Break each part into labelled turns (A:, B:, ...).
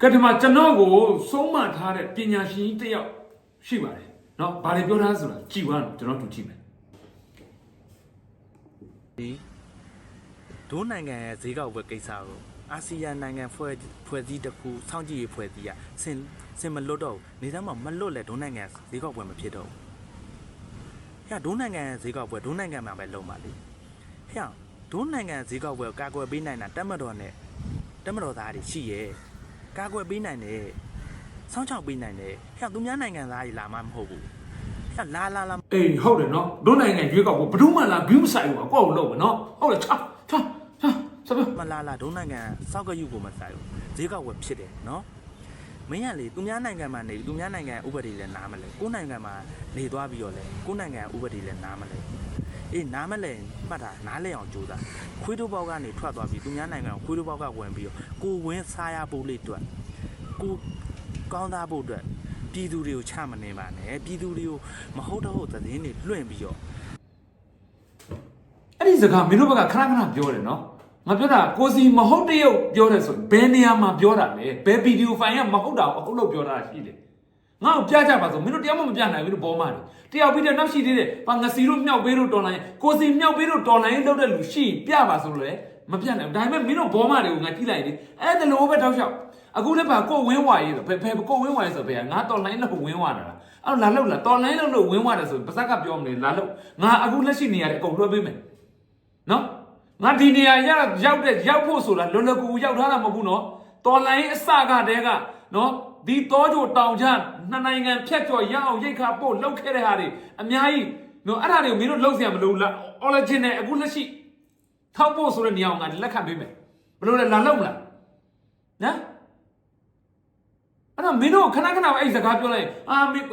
A: ကတည်းကကျွန်တော်ကိုဆုံးမထားတဲ့ပညာရှင်ကြီးတစ်ယောက်ရှိပါတယ်เนาะဘာတွေပြောထားဆိုတာကြည်ဝါကျွန်တော်တူကြည့်မယ်
B: ဒီဒိုးနိုင်ငံရဲ့ဈေးကောက်ပွဲကိစ္စကိုအာဆီယံနိုင်ငံဖွဲ့ဖွဲ့စည်းတစ်ခုစောင့်ကြည့်ရေးဖွဲ့စည်းရဆင်ဆင်မလွတ်တော့ဘူးနေသားမှာမလွတ်လဲဒိုးနိုင်ငံဈေးကောက်ပွဲမဖြစ်တော့ဘူးဟဲ့ဒိုးနိုင်ငံရဲ့ဈေးကောက်ပွဲဒိုးနိုင်ငံမှာပဲလုံးပါလေဟဲ့ဒိုးနိုင်ငံဈေးကောက်ပွဲကိုကာကွယ်ပေးနိုင်တာတက်မတော်နဲ့တက်မတော်သားတွေရှိရဲ့ ကာကွယ်ပေးနိုင်တယ်စောင့်ချောက်ပေးနိုင်တယ်ဖြတ်သူများနိုင်ငံသားကြီးလာမှမဟုတ်ဘူးဖြတ်လာလာလာ
A: အေးဟုတ်တယ်နော်တို့နိုင်ငံရွေးကောက်ဖို့ဘယ်သူမှလာဘူးမဆိုင်ဘူးအကောက်ကိုလုပ်မယ်နော်ဟုတ်တယ်ချာချာချာစပါ
B: မလာလာတို့နိုင်ငံစောက်ကယူကိုမဆိုင်ဘူးရွေးကောက်ဝယ်ဖြစ်တယ်နော်မင်းကလေသူများနိုင်ငံမှာနေသူများနိုင်ငံဥပဒေလည်းနားမလဲကိုနိုင်ငံမှာနေသွားပြီးတော့လေကိုနိုင်ငံဥပဒေလည်းနားမလဲ အေးနားမလဲမှတ်တာနားလဲအောင်ကြိုးစားခွေးတို့ဘောက်ကနေထွက်သွားပြီးသူများနိုင်ငံကိုခွေးတို့ဘောက်ကဝင်ပြီးတော့ကိုဝင်းစားရဖို့လေးအတွက်ကိုကောင်းသားဖို့အတွက်ပြည်သူတွေကိုချမနေပါနဲ့ပြည်သူတွေကိုမဟုတ်တော့သတင်းတွေလွှင့်ပြီးတော့
A: အဲ့ဒီစကားမင်းတို့ဘက်ကခဏခဏပြောတယ်နော်ငါပြောတာကိုစီမဟုတ်တရုတ်ပြောတယ်ဆိုဘယ်နေရာမှာပြောတာလဲဘယ်ဗီဒီယိုဖိုင်ကမဟုတ်တာကိုအကုန်လုံးပြောတာရှိတယ် ငါ့ကိုပြကြပါဆိုမင်းတို့တရားမှမပြနိုင်ဘူးလို့ပေါ်မှာတယ်တယောက်ပြီးတဲ့နောက်ရှိသေးတယ်ဘာငစီတို့မြောက်ပေးတို့တော်လိုင်းကိုစီမြောက်ပေးတို့တော်လိုင်းလောက်တဲ့လူရှိပြပါဆိုလို့လေမပြနိုင်ဘူးဒါပေမဲ့မင်းတို့ဘောမတွေကိုငါကြည့်လိုက်တယ်အဲ့ဒါလိုပဲတောက်လျှောက်အခုလည်းပါကိုဝင်းဝါရေးဆိုဘယ်ဘယ်ကိုဝင်းဝါရေးဆိုဘယ်ငါတော်လိုင်းလို့ဝင်းဝါတာလားအဲ့လာလောက်လာတော်လိုင်းလို့လို့ဝင်းဝါတယ်ဆိုပါဇက်ကပြောမလဲလာလောက်ငါအခုလက်ရှိနေရတဲ့အကုန်လွှဲပေးမယ်နော်ငါဒီနေရာရရောက်တဲ့ရောက်ဖို့ဆိုတာလွယ်လွယ်ကူကူရောက်ထားတာမဟုတ်ဘူးနော်တော်လိုင်းအစကတည်းကနော် ဒီတောချိုတောင်ချနှစ်နိုင်ငံဖြတ်ကျော်ရအောင်ရိတ်ခါပို့လောက်ခဲ့တဲ့ဟာတွေအများကြီးနော်အဲ့ဒါတွေကိုမင်းတို့လောက်စရာမလိုလား origin နဲ့အခုလက်ရှိထောက်ပို့ဆိုတဲ့နေရာကလက်ခံပေးမယ်ဘလို့လဲလာလောက်မလားနော်အဲ့တော့မင်းတို့ခဏခဏအဲ့စကားပြောလိုက်အာမင်း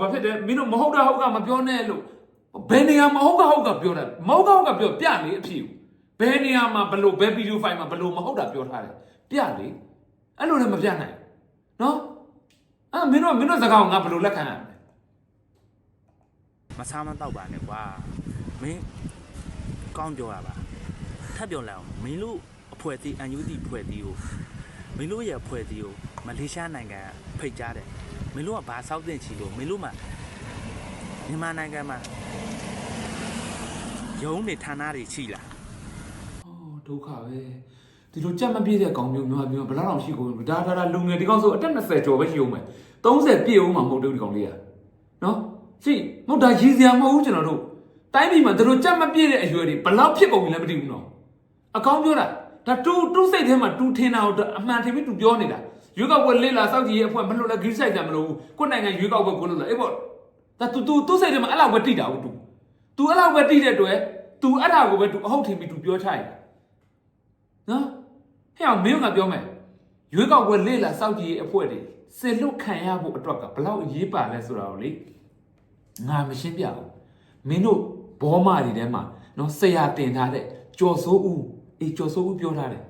A: ဘာဖြစ်တယ်မင်းတို့မဟုတ်တာဟုတ်ကမပြောနဲ့လို့ဘယ်နေရာမဟုတ်ကဟုတ်ကပြောတာမဟုတ်ကဟုတ်ကပြောပြလေအဖြစ်ဘယ်နေရာမှာဘလို့ဘယ်ဗီဒီယိုဖိုင်မှာဘလို့မဟုတ်တာပြောထားတယ်ပြလေအဲ့လိုလည်းမပြနိုင်နော် အဲ့မင်းတို့မင်းတို့စကားကိုငါဘလို့လက်ခံရမလဲ
B: မဆားမတော့ပါနဲ့ကွာမင်းကောင်းပြောတာပါထပ်ပြောလိုက်အောင်မင်းတို့အဖွဲ့အစည်းအန်ယူတီဖွဲ့စည်းကိုမင်းတို့ရဲ့အဖွဲ့အစည်းကိုမလေးရှားနိုင်ငံကဖိတ်ကြားတယ်မင်းတို့ကဘာစောက်တင်ချီလို့မင်းတို့မှမြန်မာနိုင်ငံမှာရုံးနေဌာနတွေရှိလား
A: အော်ဒုက္ခပဲ ဒီလိုကြက်မပြည့်တဲ့ကောင်မျိုးမျိုးမျိုးဘယ်လောက်အောင်ရှိကုန်ဒါဒါဒါလူငယ်ဒီကောင်ဆိုအသက်20ကျော်ပဲရှိအောင်မယ်30ပြည့်အောင်မှမဟုတ်ဘူးဒီကောင်လေးอ่ะနော်ရှိမဟုတ်ဒါရည်စရာမဟုတ်ဘူးကျွန်တော်တို့တိုင်းပြည်မှာတို့ကြက်မပြည့်တဲ့အရွယ်တွေဘယ်လောက်ဖြစ်ကုန်ပြီလဲမသိဘူးနော်အကောင်ပြောတာဒါတူတူစိတ်ထဲမှာတူထင်တာကိုအမှန်ထင်ပြီးတူပြောနေတာရွေးကောက်ပွဲလေးလာစောက်ကြည့်ရဲ့အဖွဲ့မလို့လဲဂိမ်းဆိုင်ကြမလို့ကိုယ်နိုင်ငံရွေးကောက်ပွဲကိုလို့လဲအေးပေါ့ဒါတူတူသူ့စိတ်ထဲမှာအဲ့လောက်ပဲတိတာဟုတ်တူ तू အဲ့လောက်ပဲတိတဲ့အတွက် तू အဲ့ဒါကိုပဲ तू အဟုတ်ထင်ပြီး तू ပြောချလိုက်တာ နော် ဟဲ့အောင်မင်းကပြောမယ်ရွေးကောက်ပွဲလေ့လာစောင့်ကြည့်ရေးအဖွဲ့တွေစင်လွတ်ခံရဖို့အတွက်ကဘလောက်အရေးပါလဲဆိုတာကိုလေငါမရှင်းပြဘူးမင်းတို့ဘောမတွေထဲမှာနော်ဆရာတင်ထားတဲ့ကြော်စိုးဦးအေးကြော်စိုးဦးပြောထားတယ်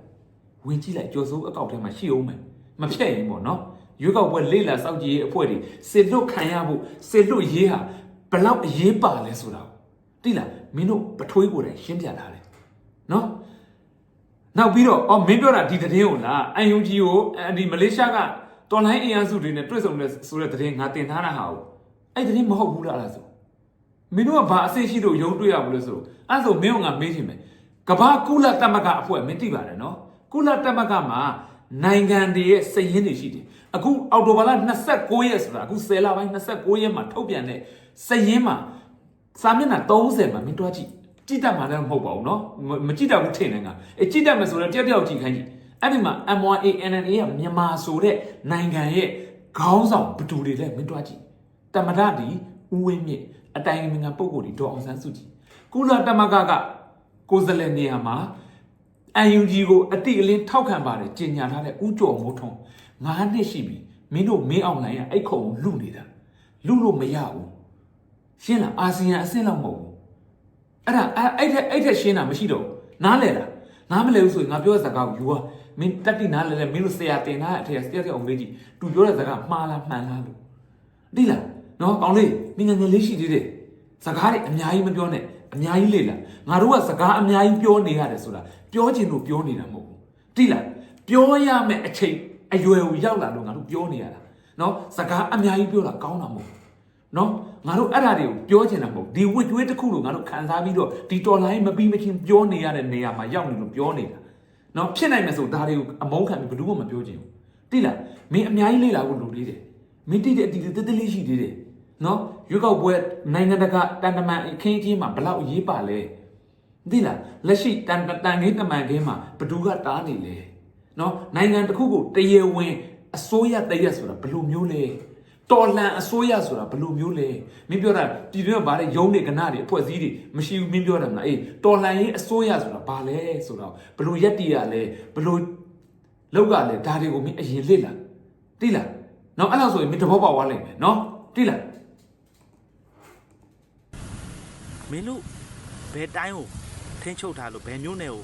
A: ဝင်ကြည့်လိုက်ကြော်စိုးဦးအကောက်ထဲမှာရှိအောင်မယ်မဖြတ်ရင်ပေါ့နော်ရွေးကောက်ပွဲလေ့လာစောင့်ကြည့်ရေးအဖွဲ့တွေစင်လွတ်ခံရဖို့စင်လွတ်ရေးဟာဘလောက်အရေးပါလဲဆိုတာကိုတိလားမင်းတို့ပထွေးကိုယ်တိုင်ရှင်းပြထားတယ်နော် နောက်ပြီးတော့အော်မင်းပြောတာဒီသတင်းကိုလားအန်ယူဂျီကိုအဲဒီမလေးရှားကတော်လိုင်းအင်အားစုတွေနဲ့တွေ့ဆုံတဲ့ဆိုတဲ့သတင်းငါတင်ထားတာဟာကိုအဲ့သတင်းမဟုတ်ဘူးလားလားဆိုမင်းတို့ကဘာအစိတ်ရှိလို့ယုံတွေ့ရဘူးလဲဆိုအဲ့ဆိုမင်းကငါမေးချင်မယ်ကဘာကုလတမကအဖွဲ့မင်းသိပါတယ်နော်ကုလတမကမှာနိုင်ငံတွေရဲ့စည်ရင်းတွေရှိတယ်အခုအောက်တိုဘာလ29ရက်ဆိုတာအခု10လပိုင်း29ရက်မှာထုတ်ပြန်တဲ့စည်ရင်းမှာစာမျက်နှာ30မှာမင်းတွားကြည့် ကြည့်တတ်မှာလည်းမဟုတ်ပါဘူးเนาะမကြည့်တတ်ဘူးထင်တယ်ငါအဲကြည့်တတ်မယ်ဆိုတော့တယောက်တယောက်ကြည့်ခိုင်းကြည့်အဲ့ဒီမှာ M1ANNA ကမြန်မာဆိုတဲ့နိုင်ငံရဲ့ခေါင်းဆောင်ဘယ်သူတွေလဲမင်းတွားကြည့်တမရဒီဦးဝင်းမြင့်အတိုင်ပင်ခံပုဂ္ဂိုလ်တွေဒေါ်အောင်ဆန်းစုကြည်ကုလတမကကကိုယ်စားလှယ်နေရာမှာ UNG ကိုအတိအလင်းထောက်ခံပါတယ်ကြင်ညာထားတဲ့ဦးကျော်မိုးထွန်းငါးနှစ်ရှိပြီမင်းတို့မင်းအောင်လိုင်းကအဲ့ခုံကိုလူနေတာလူလို့မရဘူး ရှင်းလားအာဆီယံအဆင့်လောက်မဟုတ်ဘူး အဲ့ဒါအဲ့အဲ့ထက်အဲ့ထက်ရှင်းတာမရှိတော့ဘူးနားလဲလားနားမလဲဘူးဆိုရင်ငါပြောတဲ့စကားကိုယူဟာမင်းတက်တိနားလဲလဲမင်းတို့ဆရာတင်ထားတဲ့အထက်ဆရာအောင်မေးကြည့်သူပြောတဲ့စကားမှားလားမှန်လားလို့ဒီလားနော်ကောင်းလေးမင်းငယ်ငယ်လေးရှိသေးတယ်စကားတွေအများကြီးမပြောနဲ့အများကြီးလေလားငါတို့ကစကားအများကြီးပြောနေရတယ်ဆိုတာပြောချင်လို့ပြောနေတာမဟုတ်ဘူးဒီလားပြောရမယ့်အချိန်အရွယ်ကိုရောက်လာလို့ငါတို့ပြောနေရတာနော်စကားအများကြီးပြောတာကောင်းတာမဟုတ်နော် ငါတို့အဲ့ဒါတွေကိုပြောချင်တာမဟုတ်ဒီဝစ်တွေးတစ်ခုလို့ငါတို့ခံစားပြီးတော့ဒီတော်လိုင်းမပြီးမချင်းပြောနေရတဲ့နေရာမှာရောက်နေလို့ပြောနေတာနော်ဖြစ်နိုင်မယ်ဆိုဒါတွေကိုအမုန်းခံပြီးဘယ်သူမှမပြောချင်ဘူးတိလားမင်းအများကြီးလေ့လာဖို့လိုသေးတယ်မင်းတိတဲ့အတီးတက်တက်လေးရှိသေးတယ်နော်ရွေးကောက်ပွဲနိုင်ငံတကာတန်တမန်အခင်းအကျင်းမှာဘလောက်အရေးပါလဲသိလားလက်ရှိတန်တန်ခင်းတမန်ခင်းမှာဘသူကတားနေလဲနော်နိုင်ငံတစ်ခုကိုတရေဝင်အစိုးရတရက်ဆိုတာဘယ်လိုမျိုးလဲ တော်လန်အစိုးရဆိုတာဘယ်လိုမျိုးလဲမင်းပြောတာပြည်တွင်းကဘာလဲရုံးတွေကနာတွေအဖွဲ့အစည်းတွေမရှိဘူးမင်းပြောတယ်မလားအေးတော်လန်ရေးအစိုးရဆိုတာဘာလဲဆိုတော့ဘယ်လိုရက်တီရလဲဘယ်လိုလောက်ကလဲဒါတွေကိုမင်းအရင်လေ့လာသိလားနော်အဲ့လောက်ဆိုရင်မင်းတဘောပေါက်သွားလိမ့်မယ်နော်သိလား
B: မင်းတို့ဘယ်တိုင်းကိုထိန်းချုပ်ထားလို့ဘယ်မျိုးနယ်ကို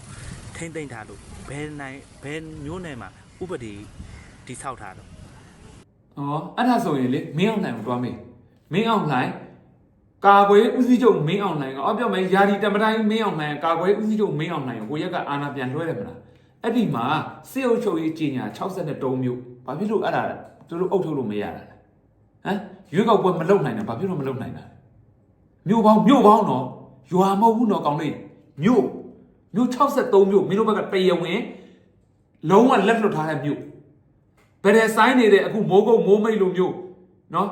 B: ထိန်းသိမ်းထားလို့ဘယ်နိုင်ဘယ်မျိုးနယ်မှာဥပဒေတိဆောက်ထားတော့
A: ဩအဲ့ဒါဆိုရင်လေမင်းအောင်နိုင်ကိုတွားမေးမင်းအောင်နိုင်ကာကွယ်ဦးစီးချုပ်မင်းအောင်နိုင်ကအော်ပြောမယ်ယာဒီတမတိုင်းမင်းအောင်နိုင်ကာကွယ်ဦးစီးချုပ်မင်းအောင်နိုင်ကိုကိုရက်ကအာဏာပြန်လွှဲတယ်မလားအဲ့ဒီမှာစေအုပ်ချုပ်ရေးကြီးညာ63မြို့ဘာဖြစ်လို့အဲ့ဒါသူတို့အုပ်ချုပ်လို့မရတာလဲဟမ်ရွေးကောက်ပွဲမလုပ်နိုင်တာဘာဖြစ်လို့မလုပ်နိုင်တာလဲမြို့ပေါင်းမြို့ပေါင်းတော့ရွာမဟုတ်ဘူးတော့ကောင်းလေးမြို့မြို့63မြို့မင်းတို့ဘက်ကတရဝင်းလုံးဝလက်လွတ်ထားတဲ့မြို့ ဘယ်တဲ့ဆိုင်နေတဲ့အခုမိုးကုတ်မိုးမိတ်လိုမျိုးနော်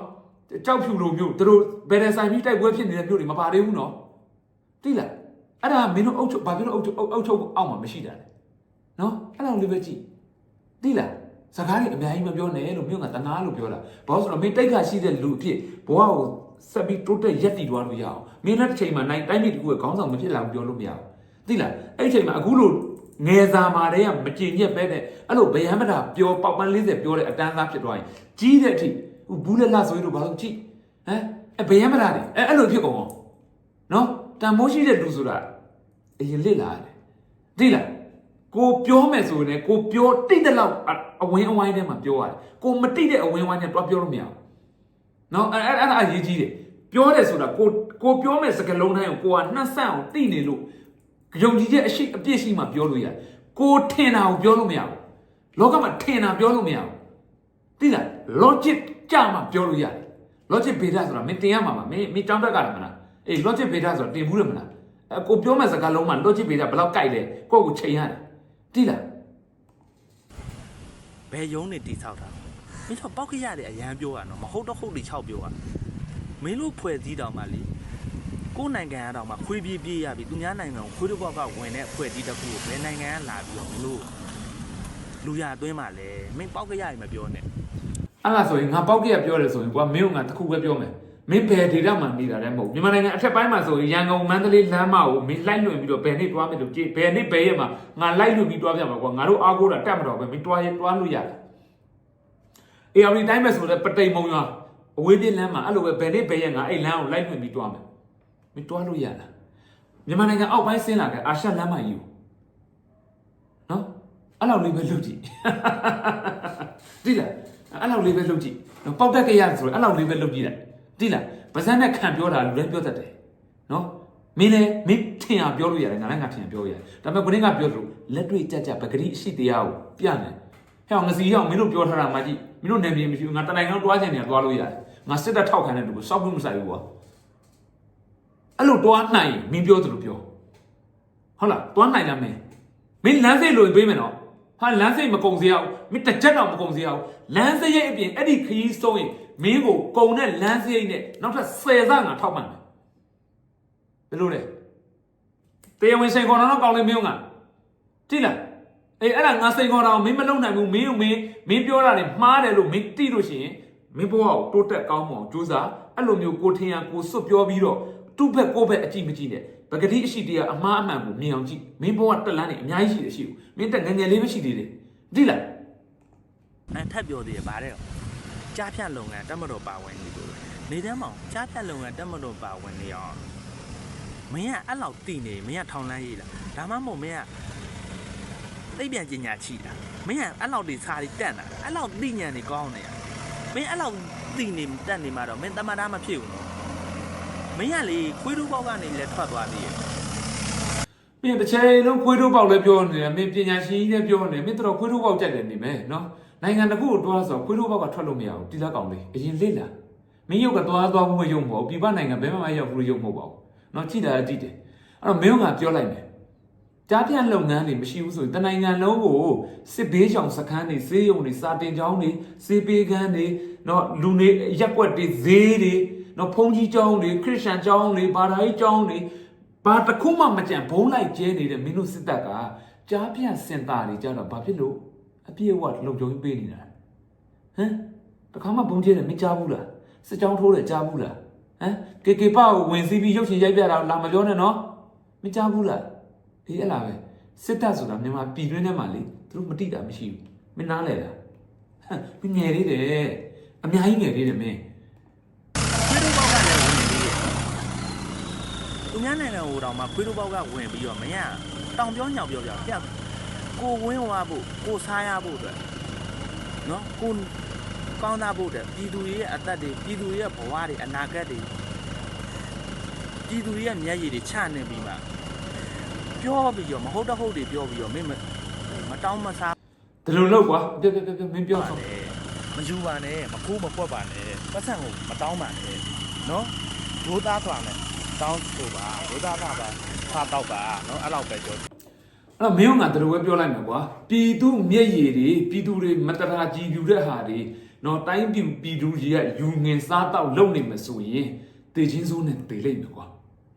A: ကြောက်ဖြူလိုမျိုးသူတို့ဘယ်တဲ့ဆိုင်ပြီးတိုက်ပွဲဖြစ်နေတဲ့မျိုးတွေမပါသေးဘူးနော်တိလားအဲ့ဒါမင်းတို့အုပ်ချုပ်ဘာဖြစ်လို့အုပ်ချုပ်အုပ်ချုပ်အောက်မှာမရှိတာလဲနော်အဲ့လောက်လေးပဲကြည့်တိလားစကားတွေအများကြီးမပြောနဲ့လို့မြို့ကတနာလို့ပြောတာဘာလို့ဆိုတော့မင်းတိတ်ခါရှိတဲ့လူအဖြစ်ဘဝကိုဆက်ပြီးတိုးတက်ရက်တည်သွားလို့ရအောင်မင်းလည်းတစ်ချိန်မှာနိုင်တိုင်းပြည်တစ်ခုရဲ့ခေါင်းဆောင်မဖြစ်လာဘူးပြောလို့မရဘူးတိလားအဲ့ဒီအချိန်မှာအခုလို့ ငယ်စာမာတွေကမကြင်ညက်ပဲနဲ့အဲ့လိုဗယံမတာပျော်ပေါက်ပန်း40ပြောတဲ့အတန်းသားဖြစ်သွားရင်ကြီးတဲ့အထိဟိုဘူးလက်လက်ဆိုရင်တို့ဘာလို့ကြည့်ဟမ်အဗယံမတာတွေအဲ့အဲ့လိုဖြစ်ကုန်အောင်နော်တန်မိုးရှိတဲ့လူဆိုတာအရင်လစ်လာတယ်သိလားကိုပြောမယ်ဆိုရင်ကိုပြောတိတ်တဲ့လောက်အဝင်းအဝိုင်းထဲမှာပြောရတယ်ကိုမတိတ်တဲ့အဝင်းအဝိုင်းထဲတွားပြောလို့မရဘူးနော်အဲ့အဲ့အဲ့အရေးကြီးတယ်ပြောတယ်ဆိုတာကိုကိုပြောမယ်စကားလုံးတိုင်းကိုကိုကနှက်ဆန့်အောင်တိနေလို့ ယုံကြည်ချက်အရှိအပြည့်ရှိမှပြောလို့ရတယ်ကိုထင်တာကိုပြောလို့မရဘူးလောကမှာထင်တာပြောလို့မရဘူးသိလား logic ကြမှာပြောလို့ရတယ် logic beta ဆိုတာမင်းတင်ရမှာပါမင်းမင်းတောင်းတက်ကလည်းမလားအေး logic beta ဆိုတာတင်ဘူးတယ်မလားအဲကိုပြောမဲ့စကားလုံးမှာ logic beta ဘယ်လောက်ကြိုက်လဲကိုယ့်ကိုချိန်ရတယ်သိလား
B: ဘယ်ယုံနေတိဆောက်ထားမင်းတို့ပောက်ခရတဲ့အရန်ပြောတာနော်မဟုတ်တော့ဟုတ်လေ6ပြောတာမင်းတို့ဖွဲ့စည်းတော်မှာလေ ကိုယ်နိုင်ငံအတော်မှာခွေးပြေးပြေးရပြီသူများနိုင်ငံကိုခွေးတစ်ပေါက်ကဝင်တဲ့ဖွဲ့စည်းတစ်ခုကိုဘယ်နိုင်ငံကလာပြီးတော့မလို့လူရအတွင်းမှာလဲမင်းပောက်ခရရင်မပြောနဲ့
A: အဲ့ဒါဆိုရင်ငါပေါက်ကရပြောတယ်ဆိုရင်ကွာမင်းကငါတစ်ခုပဲပြောမယ်မင်းဘယ်ဒေတာမှနေတာလည်းမဟုတ်မြန်မာနိုင်ငံအထက်ပိုင်းမှာဆိုရင်ရန်ကုန်မန္တလေးလမ်းမကိုမင်းလိုက်လွှင့်ပြီးတော့ဘယ်နေ့တွားမယ်လို့ကြည့်ဘယ်နေ့ဘယ်ရက်မှာငါလိုက်လွှင့်ပြီးတွားပြမှာကွာငါတို့အားကိုးတာတက်မတော်ပဲမင်းတွားရင်တွားလို့ရတယ်အေးအရီတိုင်းပဲဆိုတော့ပတိမ်မုံရွာအဝေးပြေးလမ်းမှာအဲ့လိုပဲဘယ်နေ့ဘယ်ရက်ငါအဲ့လမ်းကိုလိုက်လွှင့်ပြီးတွားမယ် မင်းတွားလို့ရလားမြန်မာနိုင်ငံအောက်ပိုင်းဆင်းလာတဲ့အာရှလမ်းမကြီးကိုနော်အဲ့လောက်လေးပဲလုပ်ကြည့်တိလားအဲ့လောက်လေးပဲလုပ်ကြည့်နော်ပေါက်တက်ကရဆိုတော့အဲ့လောက်လေးပဲလုပ်ကြည့်လိုက်တိလားဗဇက်နဲ့ခံပြောတာလူလည်းပြောတတ်တယ်နော်မင်းလည်းမင်းထင်အောင်ပြောလို့ရတယ်ငါလည်းငါထင်အောင်ပြောရတယ်ဒါပေမဲ့ကိုင်းကပြောလို့လက်တွေ့ကြကြပဂရိအရှိတရားကိုပြတယ်ဟဲ့အောင်ငစီအောင်မင်းတို့ပြောထားတာမှကြည့်မင်းတို့နေပြည်မရှိဘူးငါတနိုင်ကောင်းတွားချင်တယ်တွားလို့ရတယ်ငါစစ်တပ်ထောက်ခံတဲ့လူကိုစောက်လို့မဆိုင်ဘူးကွာ အဲ့လိုတွားနိုင်ရင်မင်းပြောသလိုပြောဟုတ်လားတွားနိုင်လားမင်းမင်းလမ်းစိတ်လို့ပေးမယ်နော်ဟာလမ်းစိတ်မကုံစရာဘူးမင်းတစ်ချက်တော့မကုံစရာဘူးလမ်းစိတ်ရဲ့အပြင်အဲ့ဒီခရီးဆုံးရင်မင်းကိုကုံတဲ့လမ်းစိတ်နဲ့နောက်ထပ်10ဆငါထောက်မှန်တယ်ဘယ်လိုလဲတရားဝင်စိန်ခေါ်တော့ကောင်းနေမင်းကတိလားအေးအဲ့ဒါငါစိန်ခေါ်တာကိုမင်းမလုံနိုင်ဘူးမင်းကိုမင်းမင်းပြောတာတွေမှားတယ်လို့မင်းသိလို့ရှိရင်မင်းဘဝကိုတိုးတက်ကောင်းမအောင်ကြိုးစားအဲ့လိုမျိုးကိုထင်ရကိုစွတ်ပြောပြီးတော့ သူ့ဘက်ကိုယ့်ဘက်အကြည့်မကြည့်နဲ့ပဂတိအရှိတရားအမှားအမှန်ကိုမြင်အောင်ကြည့်မင်းဘဝတက်လန်းနေအများကြီးရှိတယ်ရှိဘူးမင်းတက်ငယ်ငယ်လေးပဲရှိသေးတယ်သိလား
B: အဲထပ်ပြောသေးရဗါတဲ့ကြားဖြတ်လုပ်ငန်းတက်မတော်ပါဝင်နေလို့နေတန်းမောင်ကြားဖြတ်လုပ်ငန်းတက်မတော်ပါဝင်နေအောင်မင်းကအဲ့လောက်တည်နေမင်းကထောင်လန်းရေးလားဒါမှမဟုတ်မင်းကသိပ်ပြန်ကျင်ညာချိတာမင်းကအဲ့လောက်ဒီစားဒီတက်တာအဲ့လောက်သိညံနေကောင်းနေရမင်းအဲ့လောက်သိနေတက်နေမှာတော့မင်းတမန်သားမဖြစ်ဘူးနော် မင်းကလေခွေးတို့ပေါက်ကနေလည်းထွက်သွားသေးတ
A: ယ်ပြီးရင်တစ်ချိန်လုံးခွေးတို့ပေါက်လည်းပြောနေတယ်မင်းပညာရှင်ကြီးလည်းပြောနေမင်းတော်ခွေးတို့ပေါက်ကြက်တယ်နေမယ်နော်နိုင်ငံတစ်ခုတွားဆိုခွေးတို့ပေါက်ကထွက်လို့မရဘူးတိလက်ကောင်လေးအရင်လိမ့်လာမင်းရုပ်ကသွားသွားဖို့မရုံမဟုတ်ပြည်ပနိုင်ငံဘယ်မှာမှရောက်ဖို့ရုံမဟုတ်ပါဘူးနော်ကြည်တာကြည်တယ်အဲ့တော့မင်းကပြောလိုက်မယ်ကြားပြန့်လုပ်ငန်းတွေမရှိဘူးဆိုရင်တနိုင်ငံလုံးကိုစစ်ဘေးရှောင်စခန်းတွေဈေးရုံတွေစာတင်ကျောင်းတွေစေပေးခန်းတွေနော်လူနေရက်ွက်တွေဈေးတွေ နော်ဘုန်းကြီးကျောင်းတွေခရစ်ယာန်ကျောင်းတွေဘာသာရေးကျောင်းတွေဘာတစ်ခုမှမကြံဘုံလိုက်ကျဲနေတဲ့မင်းတို့စစ်တပ်ကကြားပြန့်စင်တာတွေကြတော့ဘာဖြစ်လို့အပြည့်အဝလုံခြုံရေးပေးနေတာဟမ်တခါမှဘုံကျဲတယ်မကြားဘူးလားစစ်ကြောင်းထိုးတယ်ကြားဘူးလားဟမ်ကေကေပကိုဝင်စီးပြီးရုပ်ရှင်ရိုက်ပြတာလာမပြောနဲ့နော်မကြားဘူးလားအေးအဲ့လားပဲစစ်တပ်ဆိုတာမြန်မာပြည်တွင်းထဲမှာလေသူတို့မတိတာမရှိဘူးမင်းနားလဲလားဟမ်ငယ်သေးတယ်အများကြီးငယ်သေးတယ်မင်း
B: သူများနိုင်ငံဟိုတောင်မှခွေးတို့ဘောက်ကဝင်ပြီးတော့မရတောင်ပြောညောင်ပြောပြပြကိုဝင်းဝါဖို့ကိုစားရဖို့အတွက်နော်ကိုကောင်းသားဖို့အတွက်ပြည်သူတွေရဲ့အသက်တွေပြည်သူတွေရဲ့ဘဝတွေအနာဂတ်တွေပြည်သူတွေရဲ့မျက်ရည်တွေချနေပြီးမှပြောပြီးတော့မဟုတ်တော့ဟုတ်တွေပြောပြီးတော့မင်းမမတောင်းမစား
A: ဒီလိုလုပ်ကွာပြပြပြပြမင်းပြော
B: ပါ
A: ဆုံး
B: နဲ့မယူပါနဲ့မခိုးမကွက်ပါနဲ့ပတ်စံကိုမတောင်းပါနဲ့နော်ဒိုးသားသွားမယ် တောင်းဆိုပါဒိုးသားသားပါဖာတော့ပါနော်အဲ့လောက်ပဲပြော
A: အဲ့တော့မင်းကငါတို့ပဲပြောလိုက်မယ်ကွာပြည်သူမျက်ရည်တွေပြည်သူတွေမတရာကြည်ပြူတဲ့ဟာတွေနော်တိုင်းပြည်ပြည်သူကြီးကယူငင်စားတော့လုံနေမှာဆိုရင်တေချင်းစိုးနဲ့တေလိုက်မယ်ကွာ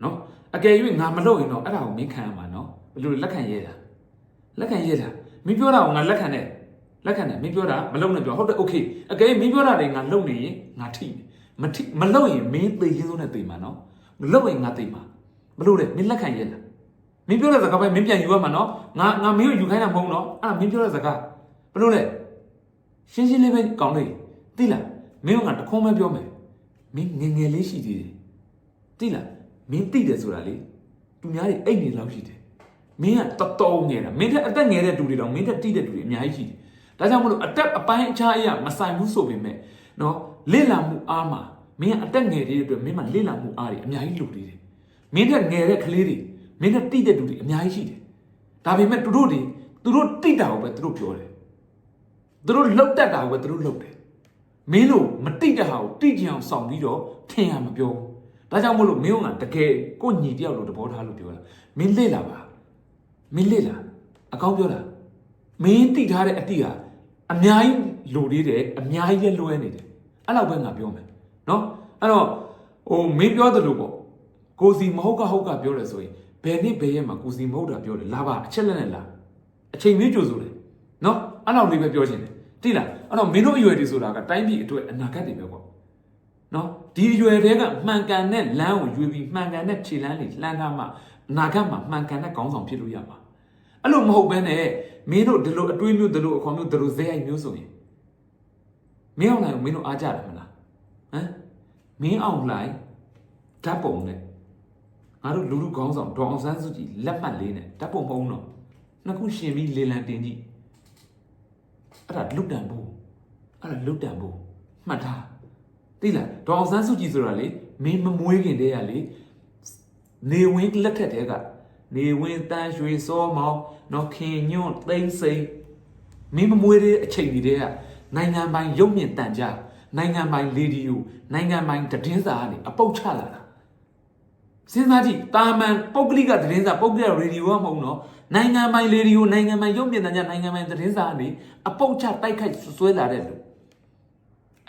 A: နော်အကယ်၍ငါမလုပ်ရင်တော့အဲ့ဒါကိုမင်းခံရမှာနော်ဘယ်လိုလက်ခံရဲတာလက်ခံရဲတာမင်းပြောတာကိုငါလက်ခံတယ်လက်ခံတယ်မင်းပြောတာမလုပ်နဲ့ပြောဟုတ်တယ်โอเคအကယ်၍မင်းပြောတာတွေငါလုပ်နေရင်ငါထိမယ်မထိမလုပ်ရင်မင်းတေချင်းစိုးနဲ့တေမှာနော် မလုပ်ရင်ငါတေမှာဘယ်လိုလဲမင်းလက်ခံရဲလားမင်းပြောတဲ့စကားပဲမင်းပြန်ယူရမှာနော်ငါငါမင်းကိုယူခိုင်းတာမဟုတ်နော်အဲ့ဒါမင်းပြောတဲ့စကားဘယ်လိုလဲရှင်းရှင်းလေးပဲကောင်းလေးသိလားမင်းကငါတခွန်းပဲပြောမယ်မင်းငယ်ငယ်လေးရှိသေးတယ်သိလားမင်းသိတယ်ဆိုတာလေသူများတွေအိတ်နေလောက်ရှိတယ်မင်းကတော်တော်ငယ်တာမင်းတဲ့အသက်ငယ်တဲ့တူတွေတော့မင်းတက်တိတဲ့တူတွေအများကြီးရှိတယ်ဒါကြောင့်မလို့အတက်အပိုင်းအခြားအရာမဆိုင်ဘူးဆိုပေမဲ့နော်လေ့လာမှုအားမှာ မင်းကအတက်ငယ်သေးတဲ့အတွက်မင်းမှာလေ့လာမှုအားတွေအများကြီးလိုသေးတယ်မင်းတဲ့ငယ်တဲ့ကလေးတွေမင်းတဲ့တိတဲ့လူတွေအများကြီးရှိတယ်။ဒါပေမဲ့သူတို့တွေသူတို့တိတာကိုပဲသူတို့ပြောတယ်။သူတို့လောက်တတ်တာကိုပဲသူတို့လောက်တယ်။မင်းတို့မတိတဲ့ဟာကိုတိကြအောင်ဆောင်ပြီးတော့ထင်ရမပြောဘူး။ဒါကြောင့်မို့လို့မင်းကတကယ်ကိုညီတယောက်လိုသဘောထားလို့ပြောတာ။မင်းလေ့လာပါ။မင်းလေ့လာအကောင်းပြောတာ။မင်းတိထားတဲ့အတိဟာအများကြီးလိုသေးတယ်အများကြီးလည်းလွဲနေတယ်။အဲ့လောက်ပဲငါပြောမယ်။ နော်။အဲ့တော့ဟိုမင်းပြောသလိုပေါ့ကိုစီမဟုတ်ကဟုတ်ကပြောတယ်ဆိုရင်ဘယ်နှစ်ဘယ်ရက်မှာကိုစီမဟုတ်တာပြောတယ်လာပါအချက်လက်နဲ့လာအချိန်မီးကြိုဆိုတယ်နော်အဲ့လောက်လေးပဲပြောချင်တယ်တိလားအဲ့တော့မင်းတို့အရွယ်တွေဆိုတာကတိုင်းပြည်အတွက်အနာဂတ်တွေပဲပေါ့နော်ဒီအရွယ်တွေကမှန်ကန်တဲ့လမ်းကိုရွေးပြီးမှန်ကန်တဲ့ခြေလမ်းတွေလှမ်းထားမှအနာဂတ်မှာမှန်ကန်တဲ့ခေါင်းဆောင်ဖြစ်လို့ရမှာအဲ့လိုမဟုတ်ဘဲနဲ့မင်းတို့ဒီလိုအတွေးမျိုးဒီလိုအခေါ်မျိုးဒီလိုဇဲအိုက်မျိုးဆိုရင်မင်းအောင်လိုက်ကိုမင်းတို့အားကြတယ်မလားဟမ် မင်းအောင်လိုက်ဓာတ်ပုံနဲ့ငါတို့လူလူကောင်းဆောင်ဒေါအောင်ဆန်းစုကြည်လက်မှတ်လေးနဲ့ဓာတ်ပုံမဟုတ်တော့နှစ်ခုရှင်ပြီးလေလံတင်ကြည့်အဲ့ဒါလွတ်တန်ဖို့အဲ့ဒါလွတ်တန်ဖို့မှတ်ထားသိလားဒေါအောင်ဆန်းစုကြည်ဆိုတာလေမင်းမမွေးခင်တည်းကလေနေဝင်းလက်ထက်တည်းကနေဝင်းတန်းရွှေစောမောင်နော်ခင်ညွန့်သိမ့်စိန်မင်းမမွေးတဲ့အချိန်ကြီးတည်းကနိုင်ငံပိုင်ရုပ်မြင့်တန်ကြ နိုင်ငံပိုင်လေဒီယိုနိုင်ငံပိုင်သတင်းစာကနေအပုတ်ချလာတာစဉ်းစားကြည့်တာမန်ပုဂ္ဂလိကသတင်းစာပုဂ္ဂလိကရေဒီယိုကမဟုတ်နော်နိုင်ငံပိုင်ရေဒီယိုနိုင်ငံပိုင်ရုပ်မြင်သံကြားနိုင်ငံပိုင်သတင်းစာကနေအပုတ်ချတိုက်ခိုက်ဆွဲလာတဲ့လူ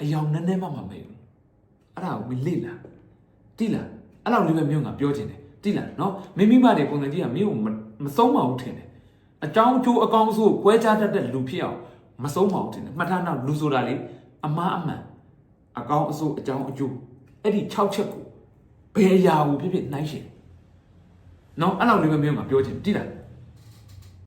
A: အယောင်နည်းနည်းမှမမေ့ဘူးအဲ့ဒါကိုမလေ့လာတိလားအဲ့လောက်လေးပဲမြို့ကပြောချင်တယ်တိလားနော်မိမိမတွေပုံစံကြီးကမင်းကိုမဆုံးမအောင်ထင်တယ်အကြောင်းအကျိုးအကောင်းဆိုးကွဲခြားတတ်တဲ့လူဖြစ်အောင်မဆုံးမအောင်ထင်တယ်မှတ်ထားတော့လူဆိုတာလေအမားအမှန် အကောင်းအဆိုးအကြောင်းအကျိုးအဲ့ဒီ6ချက်ကိုဘယ်အရာကိုဖြစ်ဖြစ်နှိုင်းရှင်နော်အဲ့လောက်လေးပဲမျိုးမှာပြောချင်တိလား